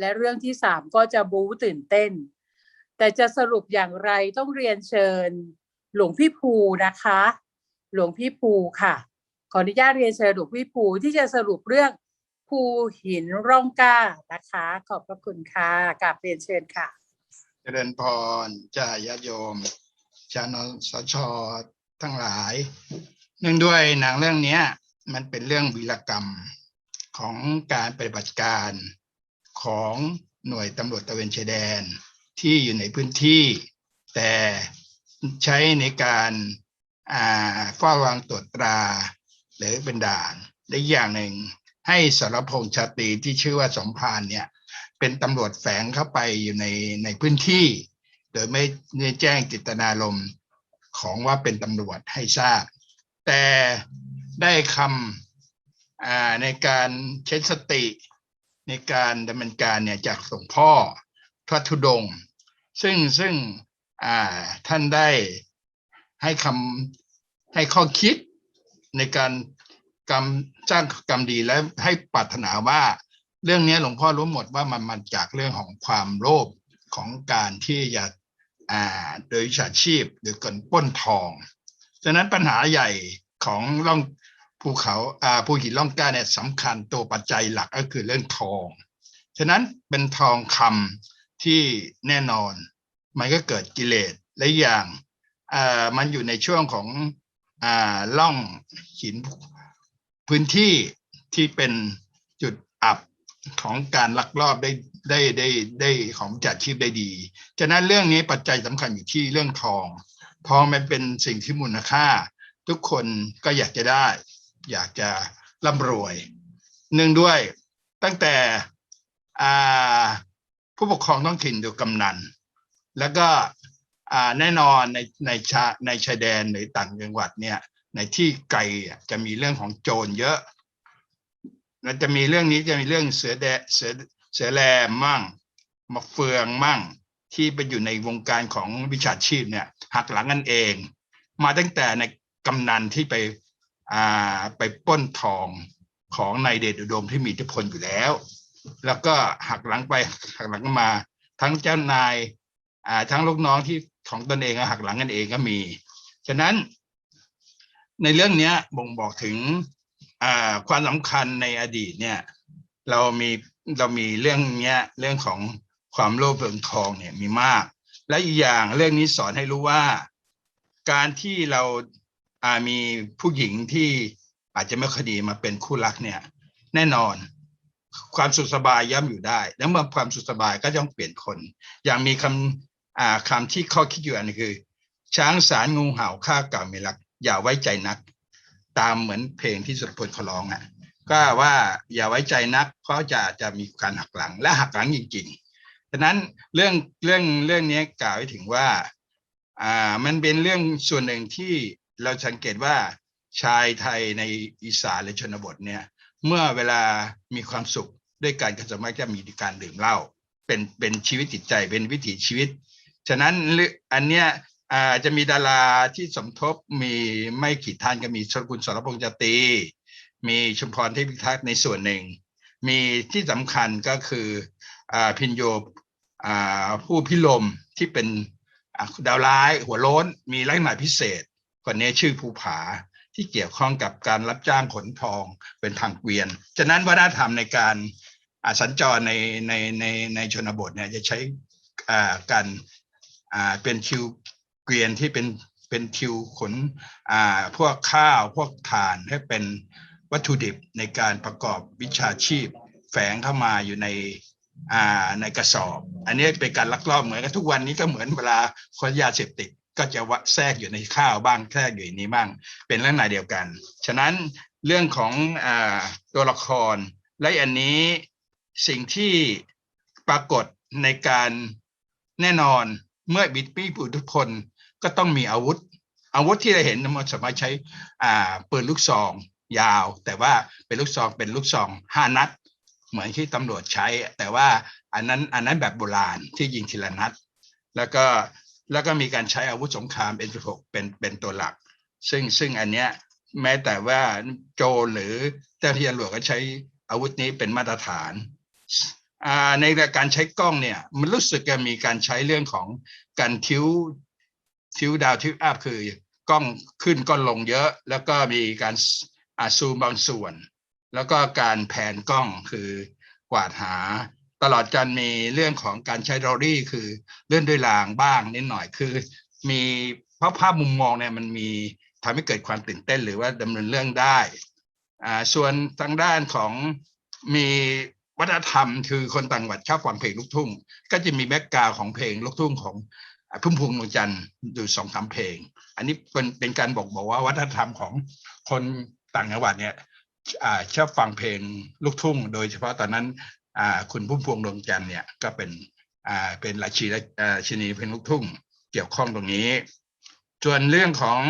และเรื่องที่สามก็จะบู๊ตื่นเต้น แต่จะสรุปอย่างไรต้องเรียนเชิญ หลวงพี่ภูนะคะ หลวงพี่ภูค่ะ ขออนุญาตเรียนเชิญหลวงพี่ภูที่จะสรุปเรื่องภูหินร่องกล้านะคะ ขอบพระคุณค่ะกราบเรียนเชิญค่ะ เจริญพรจ่าญาติโยม ชาวนสชทั้งหลาย เนื่องด้วยหนังเรื่องนี้มันเป็นเรื่องวีรกรรมของการปฏิบัติการ ของหน่วยตำรวจตะเวนชายแดนที่อยู่ในพื้นที่ แต่ใช้ในการอ่าเฝ้าระวังตรวจตรา หรือเป็นด่านและอย่างหนึ่งให้สรพงษ์ชาตรีที่ชื่อว่าสมพานเนี่ยเป็นตำรวจแฝงเข้าไปอยู่ในในพื้นที่ โดยไม่ได้แจ้งจิตนารมณ์ของว่าเป็นตำรวจให้ทราบ แต่ได้คำอ่าในการใช้สติ ในการดำเนินการเนี่ยจากหลวงพ่อทวดทุดง ซึ่งซึ่งอ่าท่านได้ให้คำให้ข้อคิดในการกรรมสร้างกรรมดีและให้ปรารถนาว่าเรื่องนี้หลวงพ่อรู้หมดว่ามันมาจากเรื่องของความโลภของการที่จะอ่าโดยชาชีพหรือการปล้นทอง ฉะนั้นปัญหาใหญ่ของร่อง ภูเขาอ่าภูหินร่องกล้าเนี่ยสำคัญตัวปัจจัยหลักก็คือเรื่องทอง ฉะนั้นเป็นทองคำที่แน่นอน มันก็เกิดกิเลสและอีกอย่างอ่ามันอยู่ในช่วงของอ่าล่องหินพื้นที่ที่เป็นจุดอับของการลักลอบได้ได้ได้ได้ของจัดชีพได้ดี ฉะนั้นเรื่องนี้ปัจจัยสำคัญอยู่ที่เรื่องทอง ทองมันเป็นสิ่งที่มูลค่า ทุกคนก็อยากจะได้ อยากจะร่ำรวยเนื่งด้วยตั้งแต่ผู้ปกครองท้องถิ่นดูกำนัน แล้วก็แน่นอนในในชาในชายแดนหรือต่างจังหวัดเนี่ยในที่ไกลจะมีเรื่องของโจรเยอะมันจะมีเรื่องนี้จะมีเรื่องเสือแดเสือเสือแรมมั่งมาเฟืองมั่งที่ไปอยู่ในวงการของวิชาชีพเนี่ยหักหลังกันเอง มาตั้งแต่ในกำนันที่ไป ไปป้นทองของนายเดชอุดมที่มีอิทธิพลอยู่แล้ว แล้วก็หักหลังไปหักหลังมา ทั้งเจ้านายาทั้งลูกน้องที่ของตนเองหักหลังกันเองก็มี ฉะนั้นในเรื่องนี้บ่งบอกถึงความสำคัญในอดีตเนี่ย เรามีเรามีเรื่องนี้เรื่องของความโลภเรื่องทองเนี่ยมีมาก และอีกอย่างเรื่องนี้สอนให้รู้ว่า การที่เรา มีผู้หญิงที่อาจจะไม่คดีมาเป็นคู่รักเนี่ย แน่นอนความสุขสบายย่อมอยู่ได้ แล้วเมื่อความสุขสบายก็ย่อมเปลี่ยนคน อย่างมีคำคำที่ข้อคิดอยู่อันนึงคือ ช้างสารงูเห่าข้าเก่าไม่รัก อย่าไว้ใจนัก ตามเหมือนเพลงที่สุรพลเขาร้องอะก็ว่าอย่าไว้ใจนัก เพราะจะจะมีการหักหลังและหักหลังจริงๆฉะนั้นเรื่องเรื่องเรื่องนี้กล่าวไว้ถึงว่าอ่ามันเป็นเรื่องส่วนหนึ่งที่ เราสังเกตว่าชายไทยในอีสานและชนบทเนี่ยเมื่อเวลามีความสุขด้วยการกระมักจะมีการดื่มเหล้าเป็นเป็นชีวิตจิตใจเป็นวิถีชีวิต ฉะนั้นอันเนี้ยอาจจะมีดาราที่สมทบมีไม่ขีดท่านก็มีชลคุณสรพงษ์จตี มีชุมพรเทพิทักษ์ในส่วนหนึ่ง มีที่สำคัญก็คืออพินโยผู้พิลมที่เป็นดาวร้ายหัวโล้นมีลักษณะพิเศษ คนนี้ชื่อภูผาที่เกี่ยวข้องกับการรับจ้างขนทองเป็นทางเกวียน ฉะนั้นวัฒนธรรมในการอาสัญจรในในในในชนบทเนี่ยจะใช้การเป็นคิวเกวียนที่เป็นเป็นคิวขนพวกข้าวพวกถ่านให้เป็นวัตถุดิบในการประกอบวิชาชีพแฝงเข้ามาอยู่ในในกระสอบ อันนี้เป็นการลักลอบเหมือนกันทุกวันนี้ก็เหมือนเวลาคนยาเสพติด ก็จะวะแทรกอยู่ในข้าวบ้างแทรกอยู่ในนี้บ้าง เป็นลักษณะเดียวกัน ฉะนั้นเรื่องของอตัวละคร และอันนี้สิ่งที่ปรากฏในการแน่นอนเมื่อบิดปี้ปุถุพลก็ต้องมีอาวุธ อาวุธที่เราเห็นมันสามารถใช้ปืนลูกซองยาว แต่ว่าเป็นลูกซองเป็นลูกซองห้านัด เหมือนที่ตำรวจใช้ แต่ว่าอันนั้นอันนั้นแบบโบราณที่ยิงทีละนัด แล้วก็ แล้วก็มีการใช้อาวุธสงคราม M16 เป็นเป็นตัวหลัก ซึ่งซึ่งอันเนี้ยแม้แต่ว่าโจรหรือเจ้าที่ตำรวจก็ใช้อาวุธนี้เป็นมาตรฐานอ่าในการใช้กล้องเนี่ยมันรู้สึกจะมีการใช้เรื่องของการทิวทิวดาวทิวอัพคือกล้องขึ้นก็ลงเยอะ แล้วก็มีการอาซูมบางส่วน แล้วก็การแผนกล้องคือกวาดหา ตลอดการมีเรื่องของการใช้รอรี่คือเลื่อนด้วยรางบ้างนิดหน่อยคือ มีเพราะภาพมุมมองเนี่ยมันมีทำให้เกิดความตื่นเต้นหรือว่าดำเนินเรื่องได้อ่าส่วนทางด้านของมีวัฒนธรรมคือคนต่างจังหวัดชอบฟังเพลงลูกทุ่ง ก็จะมีแบ็กกราวของเพลงลูกทุ่งของพุ่มพวงดวงจันทร์อยู่สองสามเพลง อันนี้เป็นเป็นการบอกบอกว่าวัฒนธรรมของคนต่างจังหวัดเนี่ยอชอบฟังเพลงลูกทุ่ง โดยเฉพาะตอนนั้น คุณพุ่มพวงดวงจันทร์เนี่ยก็เป็นอ่าเป็นราชีอ่าชินีเพลงลูกทุ่งเกี่ยวข้องตรงนี้ ส่วนเรื่องของ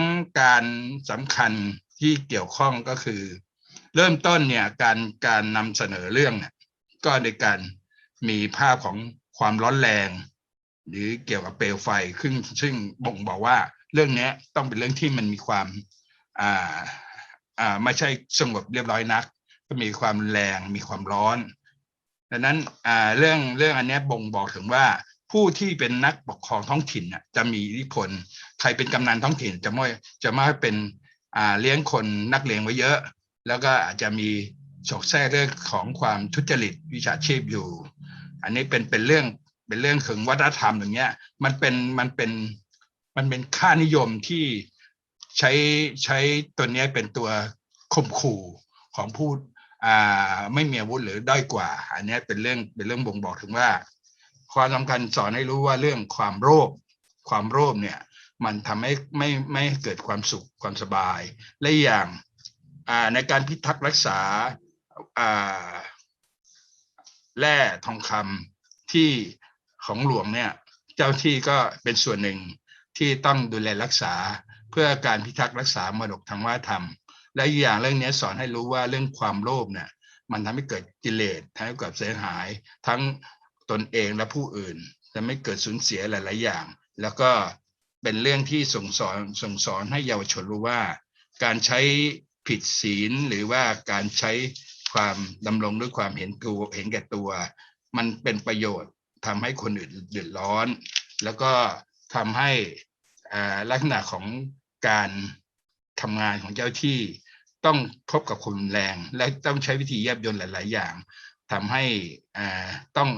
การสำคัญที่เกี่ยวข้องก็คือ เริ่มต้นเนี่ยการการนำเสนอเรื่องเนี่ยก็ในการมีภาพของความร้อนแรง หรือเกี่ยวกับเปลวไฟซึ่งซึ่งบ่งบอกว่าเรื่องนี้ต้องเป็นเรื่องที่มันมีความอ่าอ่าไม่ใช่สงบเรียบร้อยนัก ก็มีความแรงมีความร้อน ดังนั้นเรื่องเรื่องอันนี้บ่งบอกถึงว่าผู้ที่เป็นนักปกครองท้องถิ่นจะมีอิทธิพลใครเป็นกำนันท้องถิ่นจะไม่จะไม่เป็นเลี้ยงคนนักเลงไว้เยอะ แล้วก็อาจจะมีฉกแทรกเรื่องของความทุจริตวิชาชีพอยู่ อันนี้เป็นเป็นเรื่องเป็นเรื่องถึงวัฒนธรรมอย่างเงี้ยมันเป็นมันเป็นมันเป็นค่านิยมที่ใช้ใช้ตัวนี้เป็นตัวข่มขู่ของผู้ ไม่มีอาวุธหรือด้อยกว่า อันนี้เป็นเรื่องเป็นเรื่องบ่งบอกถึงว่า ความสำคัญสอนให้รู้ว่าเรื่องความโลภความโลภเนี่ยมันทำให้ไม่ไม่เกิดความสุขความสบาย และอย่างาในการพิทักษ์รักษาาแร่ทองคำที่ของหลวงเนี่ยเจ้าที่ก็เป็นส่วนหนึ่งที่ต้องดูแลรักษาเพื่อการพิทักษ์รักษามรดกทางวัฒนธรรม และอีกอย่างเรื่องนี้สอนให้รู้ว่าเรื่องความโลภเนี่ยมันทำให้เกิดกิเลสทำให้เกิดเสียหาย ทั้งตนเองและผู้อื่นทำให้เกิดสูญเสียหลาย ๆ อย่าง แล้วก็เป็นเรื่องที่ส่งสอนส่งสอนให้เยาวชนรู้ว่า การใช้ผิดศีลหรือว่าการใช้ความดำรงด้วยความเห็นตัวเห็นแก่ตัว มันเป็นประโยชน์ทำให้คนอื่นเดือดร้อน แล้วก็ทำให้อ่าลักษณะของการ ทำงานของเจ้าที่ต้องพบกับคนแรง และต้องใช้วิธีแยบยลหลาย ๆ อย่างทำให้อ่าต้อง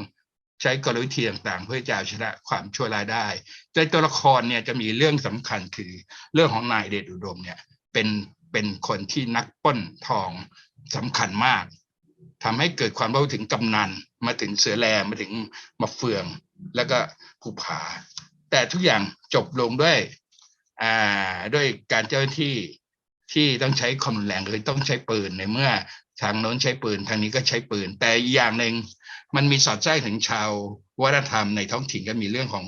ใช้กลวิธีต่างๆ เพื่อจะเอาชนะความชั่วร้ายได้ในตัวละครเนี่ยจะมีเรื่องสำคัญคือเรื่องของนายเดชอุดมเนี่ยเป็นเป็นคนที่นักป้นทองสำคัญมากทำให้เกิดความรู้ถึงกำนันมาถึงเสือแรมาถึงมาเฟือง แล้วก็ภูผา แต่ทุกอย่างจบลงด้วย อ่าด้วยการเจ้าหน้าที่ที่ต้องใช้ความรุนแรงคือต้องใช้ปืนในเมื่อทางโน้นใช้ปืนทางนี้ก็ใช้ปืน แต่อย่างหนึ่งมันมีสอดแทรกถึงชาววัฒนธรรมในท้องถิ่นก็มีเรื่องของ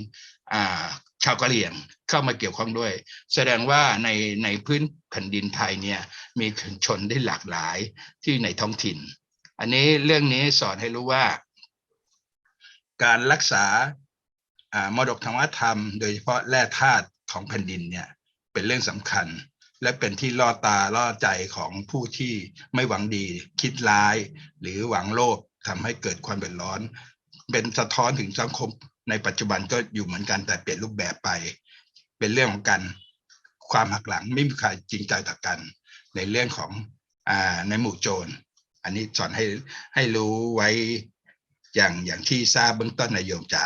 อ่าชาวกะเหรี่ยงเข้ามาเกี่ยวข้องด้วย แสดงว่าในในพื้นแผ่นดินไทยเนี่ยมีชนได้หลากหลายที่ในท้องถิ่น อันนี้เรื่องนี้สอนให้รู้ว่า การรักษาอ่ามรดกทางวัฒนธรรม โดยเฉพาะแร่ธาตุ ของแผ่นดินเนี่ยเป็นเรื่องสำคัญ และเป็นที่ล่อตาล่อใจของผู้ที่ไม่หวังดีคิดร้าย หรือหวังโลภทำให้เกิดความเดือดร้อน เป็นสะท้อนถึงสังคมในปัจจุบันก็อยู่เหมือนกันแต่เปลี่ยนรูปแบบไป เป็นเรื่องของการความหักหลังไม่มีใครจริงใจต่อกัน ในเรื่องของอ่าในหมู่โจร อันนี้สอนให้ให้รู้ไว้อย่างอย่างที่ทราบเบื้องต้นนายโยมจ๋า